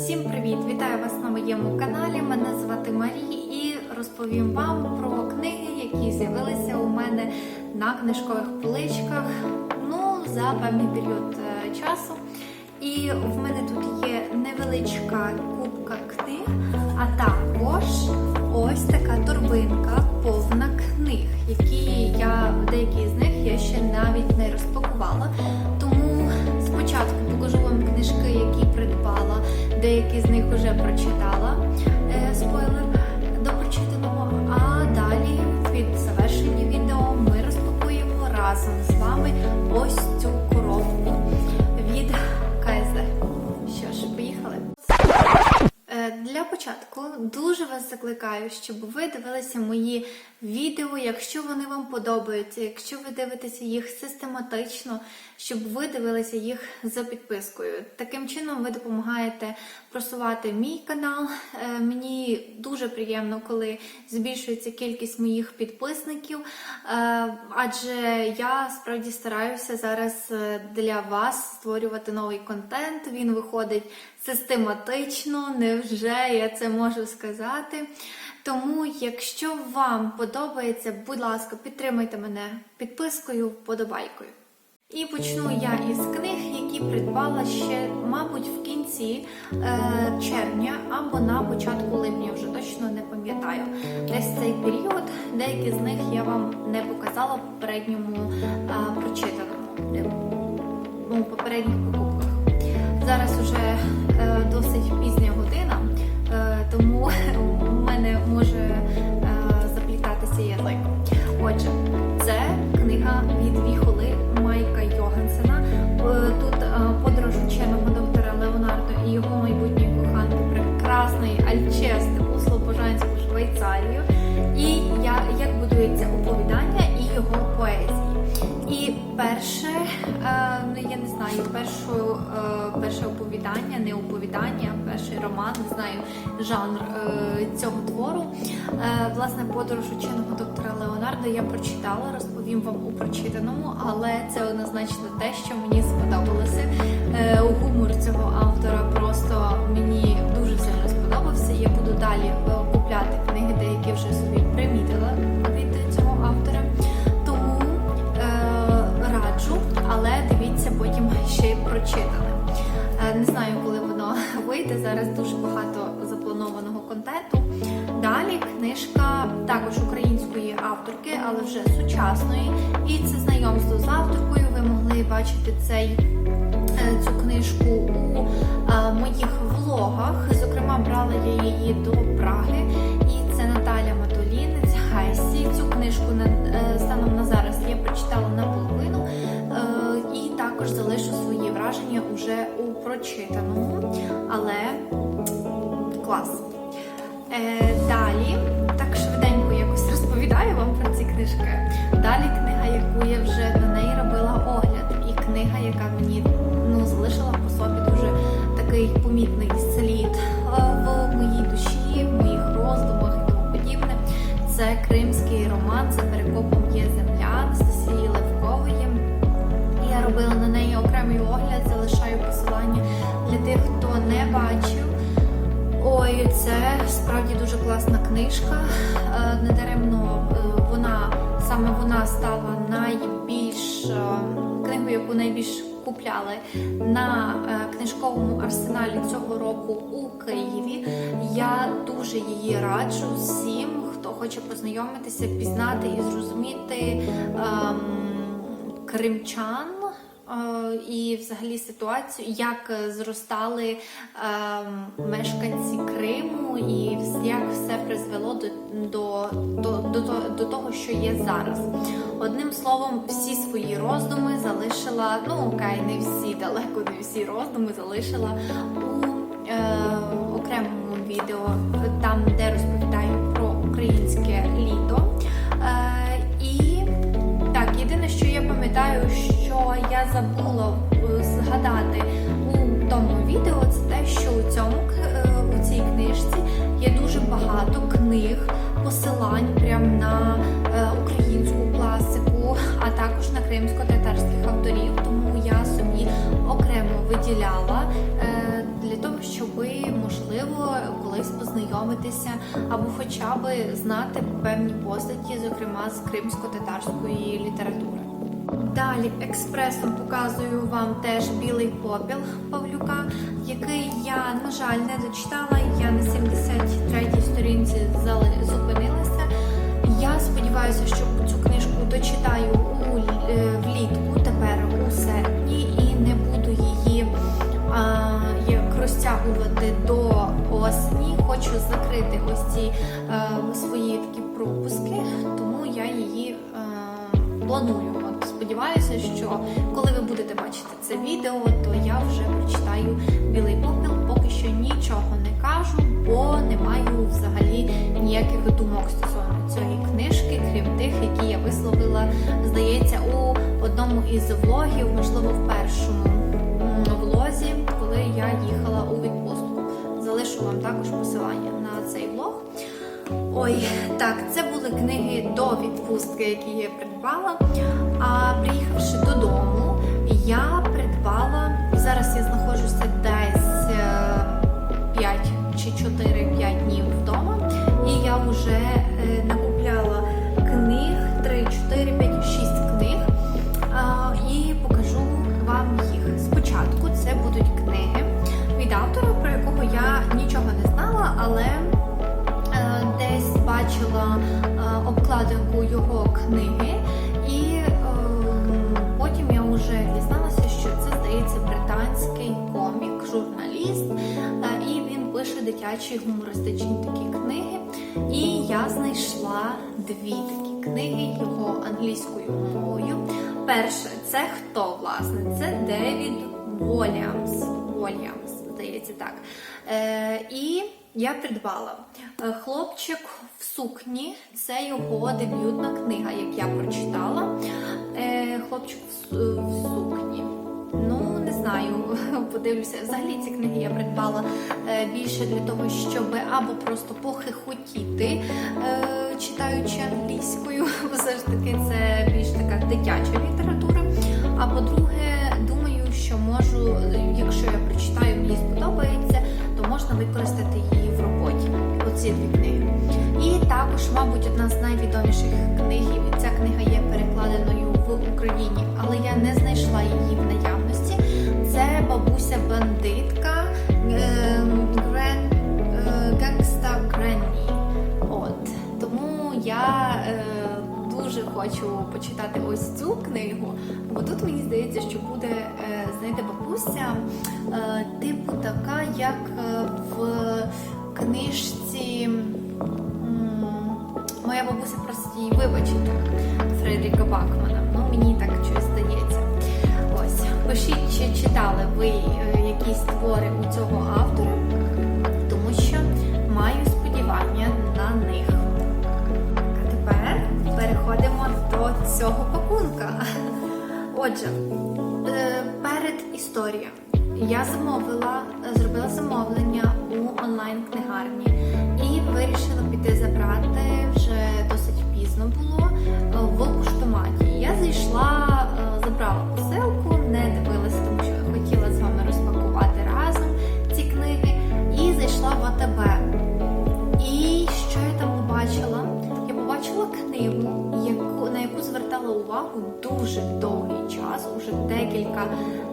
Всім привіт! Вітаю вас на моєму каналі. Мене звати Марі і розповім вам про книги, які з'явилися у мене на книжкових поличках ну, за певний період е, часу. І в мене тут є невеличка кубка книг, а також ось така торбинка повна книг, які я деякі з них я ще навіть не розпакувала. Тому спочатку покажу вам книжки, які. Деякі з них вже прочитала е, спойлер до прочитаного. А далі під завершення відео ми розпакуємо разом з вами ось цю коробку від КСД. Що ж, поїхали. Е, Для початку дуже вас закликаю, щоб ви дивилися мої відео, якщо вони вам подобаються, якщо ви дивитеся їх систематично, щоб ви дивилися їх за підпискою. Таким чином ви допомагаєте просувати мій канал. Е, Мені дуже приємно, коли збільшується кількість моїх підписників, е, адже я справді стараюся зараз е, для вас створювати новий контент. Він виходить систематично, невже я це можу сказати. Тому, якщо вам подобається, будь ласка, підтримайте мене підпискою, вподобайкою. І почну я із книг, які придбала ще, мабуть, в кінці е, червня або на початку липня, вже точно не пам'ятаю. Десь цей період, деякі з них я вам не показала в попередньому е, прочитаному, е, ну, попередніх покупках. Зараз уже е, досить пізня година, е, тому у мене цього твору. Е, власне, подорож ученого доктора Леонардо я прочитала, розповім вам у прочитаному, але це однозначно те, що мені сподобалося. Е, гумор цього автора просто мені дуже сильно сподобався. Я буду далі е, купляти книги, деякі вже собі примітила від цього автора. Тому раджу, але дивіться потім ще й прочитане. Е, не знаю, коли воно вийде. Зараз дуже багато запланованого контенту. Книжка також української авторки, але вже сучасної. І це знайомство з авторкою. Ви могли бачити цей, е, цю книжку у е, моїх влогах. Зокрема, брала я її до Праги. І це Наталя Матолінець Хайсі. Цю книжку е, станом на зараз я прочитала наполовину. І також залишу свої враження уже у прочитаному. Але клас. Е, далі, так швиденько якось розповідаю вам про ці книжки. Далі книга, яку я вже на неї робила огляд, і книга, яка мені ну, залишила по собі дуже такий помітний слід е, в моїй душі, в моїх роздумах і тому подібне. Це кримський роман за перекопом є земля Анастасії Левкової. Я робила на неї окремий огляд, залишаю посилання для тих, хто не бачив. Ой, це справді дуже класна книжка. Е, Недаремно е, вона саме вона стала найбільш е, книгою, яку найбільш купляли на книжковому арсеналі цього року у Києві. Я дуже її раджу всім, хто хоче познайомитися, пізнати і зрозуміти ем, кримчан. Е, І взагалі ситуацію, як е, зростали е, мешканці Криму, і як все призвело до, до, до, до, до того, що є зараз. Одним словом, всі свої роздуми залишила, ну окей, не всі, далеко не всі роздуми залишила у е, окремому відео, книг, посилань прям на е, українську класику, а також на кримсько-татарських авторів. Тому я собі окремо виділяла е, для того, щоб можливо колись познайомитися або хоча б знати певні постаті, зокрема з кримсько-татарської літератури. Далі експресом показую вам теж білий попіл Павлюка, який я, на жаль, не дочитала. Я на 73-й сторінці зупинилася. Я сподіваюся, що цю книжку дочитаю у е, влітку, тепер у серпні, і не буду її а, розтягувати до осені. Хочу закрити ось ці е, свої такі пропуски, тому я її е, планую. Сподіваюся, що коли ви будете бачити це відео, то я вже прочитаю білий попіл. Поки що нічого не кажу, бо не маю взагалі ніяких думок стосовно цієї книжки, крім тих, які я висловила, здається, у одному із влогів, можливо, в першому влозі, коли я їхала у відпустку. Залишу вам також посилання на цей влог. Ой, так, це були книги до відпустки, які я придбала. А приїхавши додому, я придбала зараз. Я знаходжуся десь е, 5 чи 4-5 днів вдома, і я вже десь бачила е, обкладинку його книги, і е, потім я вже дізналася, що це здається британський комік, журналіст, е, і він пише дитячі гумористичні такі книги. І я знайшла дві такі книги його англійською мовою. Перше, це хто власне? Це Девід Воліамс. Воліамс, здається, так. Е, і я придбала Е, Хлопчик в сукні. Це його дебютна книга, як я прочитала. Е, Хлопчик в, сукні. Ну, не знаю, подивлюся. Взагалі ці книги я придбала е, більше для того, щоб або просто похихотіти, читаючи англійською, все ж таки це більш така дитяча література. А по-друге, думаю, що можу, якщо я прочитаю, мені сподобається, то можна використати її роботі. Дві книги. І також, мабуть, одна з найвідоміших книг, і ця книга є перекладеною в Україні, але я не знайшла її в наявності. Це бабуся бандитка Грен Гангста Гренні. От тому я е, дуже хочу почитати ось цю книгу, бо тут мені здається, що буде е, знаєте, бабуся, е, типу така, як е, в книжці. Моя бабуся прості вибачить Фредеріка Бакмана. Ну мені так щось здається. Ось пишіть, чи читали ви е, якісь твори у цього автора, тому що маю сподівання на них. А тепер переходимо до цього пакунка. Отже, е, перед історією я замовила, зробила замовлення у онлайн-книгарні і вирішила піти забрати вже досить пізно було е, в поштоматі. Я зайшла, е, забрала посилку, не дивилася, тому що хотіла з вами розпакувати разом ці книги, і зайшла в АТБ. І що я там побачила? Я побачила книгу, яку, на яку звертала увагу дуже довгий час, уже декілька,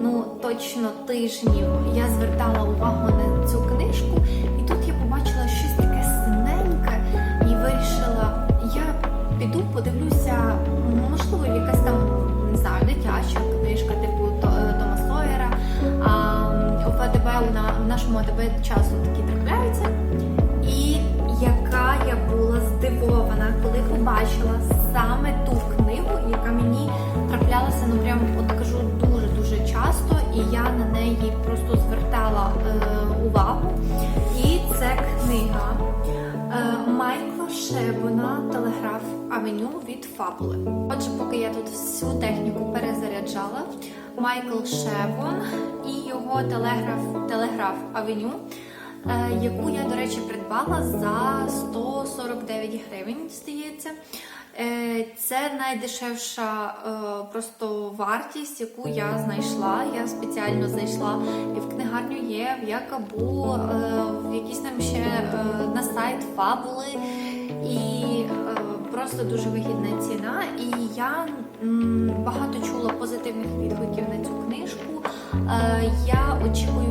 ну точно тижнів. Я звертала увагу на цю книжку, і тут я побачила щось таке синеньке і вирішила, я піду подивлюся, можливо, якась там не знаю, дитяча книжка, типу То- Тома Сойера. А у АТБ у нашому АТБ часу такі від Фабули. Отже, поки я тут всю техніку перезаряджала, Майкл Шебон і його телеграф Телеграф Авеню е, яку я, до речі, придбала за 149 гривень, здається. Е, Це найдешевша е, просто вартість, яку я знайшла. Я спеціально знайшла і в книгарню є, в Якабу, в якісь там ще на сайт фабули. І просто дуже вигідна ціна. І я багато чула позитивних відгуків на цю книжку. Е, Я очікую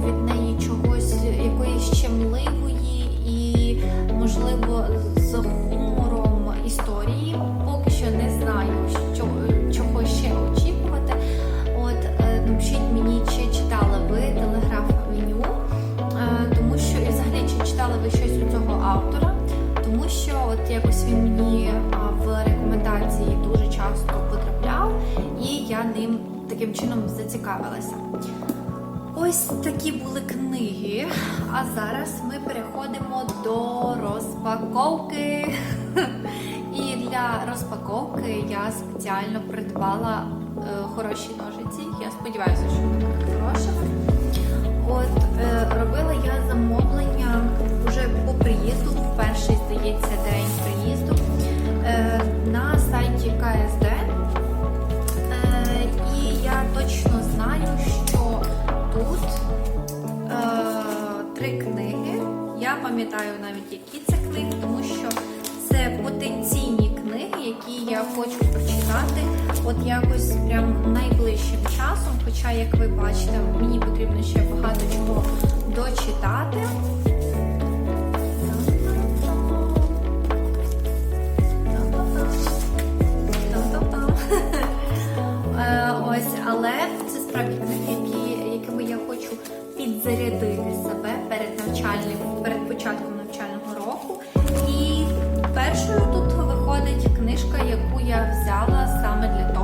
розпаковки я спеціально придбала е, хороші ножиці. Я сподіваюся, що вони будуть хорошими. От е, робила я замовлення вже по приїзду, в перший, здається, день приїзду е, на сайті КСД. Е, і я точно знаю, що тут е, три книги. Я пам'ятаю навіть, які це книги, тому що це потенційні книги, які я хочу прочитати от якось прям найближчим часом. Хоча, як ви бачите, мені потрібно ще багато чого дочитати. Е, Ось, але це справді книги, якими я хочу підзарядити себе перед навчальним, перед початком навчального року. І першою тут виходить книжка, яку я взяла саме для того,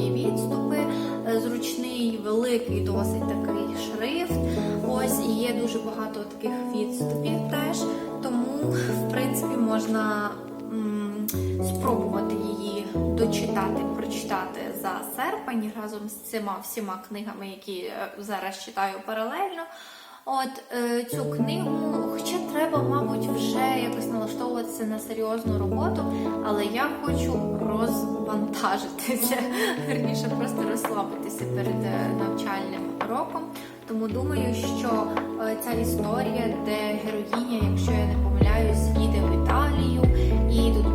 широкі відступи, е, зручний, великий, досить такий шрифт. Ось і є дуже багато таких відступів теж. Тому, в принципі, можна м, спробувати її дочитати, прочитати за серпень разом з цими всіма книгами, які е, зараз читаю паралельно. От е, цю книгу, хоча треба, мабуть, вже якось налаштовуватися на серйозну роботу, але я хочу розвантажитися, верніше просто розслабитися перед е, навчальним роком. Тому думаю, що е, ця історія, де героїня, якщо я не помиляюсь, їде в Італію, і тут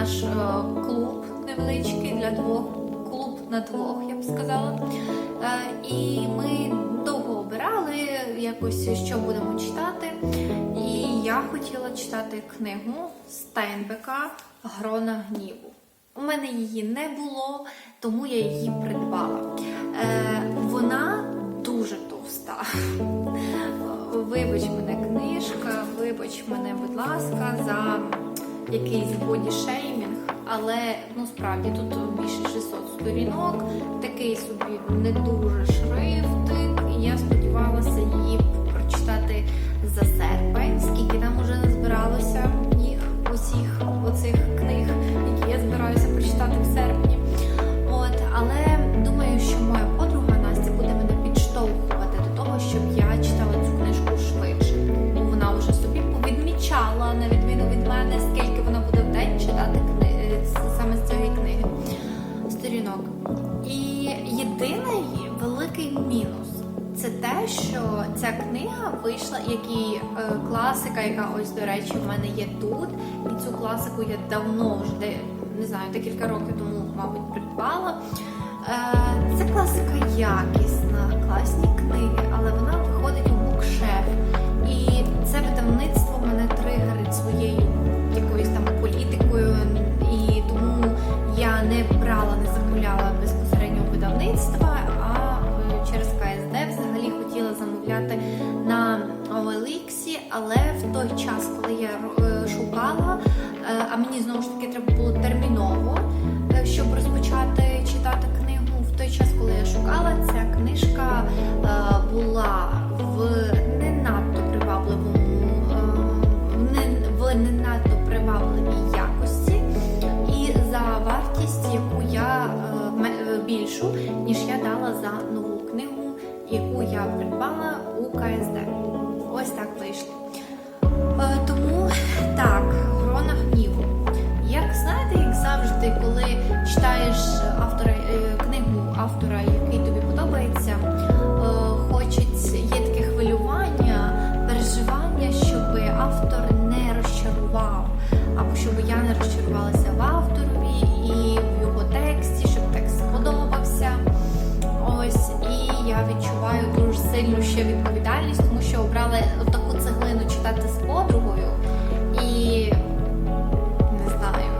наш е, клуб невеличкий для двох, клуб на двох, я б сказала. Е, і ми довго обирали якось, що будемо читати. І я хотіла читати книгу Стейнбека Грона гніву. У мене її не було, тому я її придбала. Е, вона дуже товста. Вибач мене книжка, вибач мене, будь ласка, за якийсь бодішеймінг, але ну справді тут більше 600 сторінок, такий собі не дуже шрифтик. І я сподівалася її прочитати за серпень, скільки там уже назбиралося їх усіх оцих книг, які я збираюся прочитати в серпні. От, але думаю, що моя подруга Настя буде мене підштовхувати до того, щоб я читала цю книжку швидше. Вона вже собі повідмічала, на І єдиний великий мінус це те, що ця книга вийшла, як і е, класика, яка ось, до речі, в мене є тут. І цю класику я давно вже не знаю, декілька років тому, мабуть, придбала. Е, Це класика якісна, класні книги, але вона виходить у букшеф. І це видавництво мене тригерить своєю я не брала, не замовляла безпосередньо видавництва, а е, через КСД взагалі хотіла замовляти на OLX, але в той час, коли я е, шукала, е, а мені знову ж таки я придбала у КСД. Обрала таку цеглину читати з подругою і не знаю.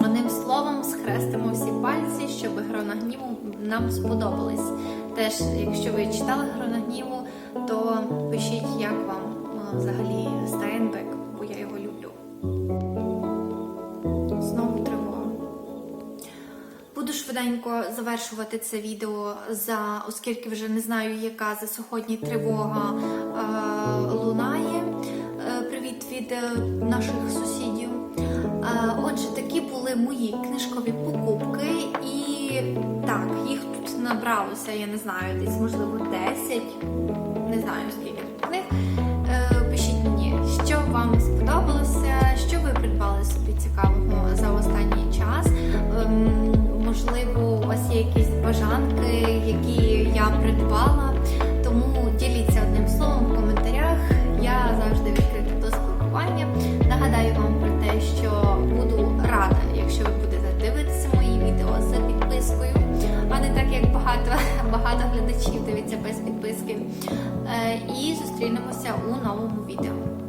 Одним словом, схрестимо всі пальці, щоб грона гніву нам сподобались. Теж, якщо ви читали грона гніву, то пишіть, як вам е, взагалі Стейнбек, швиденько завершувати це відео за, оскільки вже не знаю, яка за сьогодні тривога е, лунає. Е, привіт від е, наших сусідів. Е, отже, такі були мої книжкові покупки, і так, їх тут набралося, я не знаю, десь можливо 10, не знаю скільки тут книг. Е, пишіть мені, що вам сподобалося, що ви придбали собі цікавого можливо, у вас є якісь бажанки, які я придбала. Тому діліться одним словом в коментарях. Я завжди відкрита до спілкування. Нагадаю вам про те, що буду рада, якщо ви будете дивитися мої відео з підпискою, а не так як багато, багато глядачів дивиться без підписки. Е, І зустрінемося у новому відео.